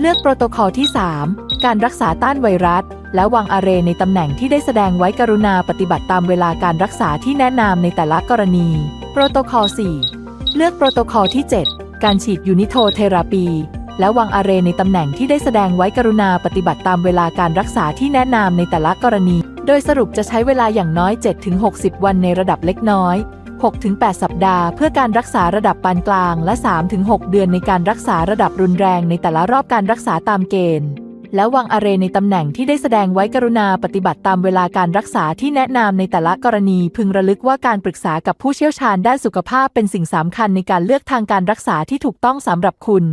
เลือกโปรโตคอลที่ 3 การรักษาต้านไวรัส และวางอาเรในตำแหน่งที่ได้แสดงไว้กรุณาปฏิบัติตามเวลาการรักษาที่แนะนำในแต่ละกรณี โปรโตคอล 4 เลือกโปรโตคอลที่ 7 การฉีดยูนิโทเทราปี และวางอาเรในตำแหน่งที่ได้แสดงไว้กรุณาปฏิบัติตามเวลาการรักษาที่แนะนำในแต่ละกรณี โดยสรุปจะใช้เวลาอย่างน้อย 7-60 วันในระดับเล็กน้อย 6-8 สัปดาห์ เพื่อการรักษาระดับปานกลาง และ 3-6 เดือนในการรักษาระดับรุนแรงในแต่ละรอบการรักษาตามเกณฑ์ และวางอาเรในตำแหน่งที่ได้แสดงไว้กรุณาปฏิบัติตามเวลาการรักษาที่แนะนำในแต่ละกรณีพึงระลึกว่าการปรึกษากับผู้เชี่ยวชาญด้านสุขภาพเป็นสิ่งสำคัญในการเลือกทางการรักษาที่ถูกต้องสำหรับคุณ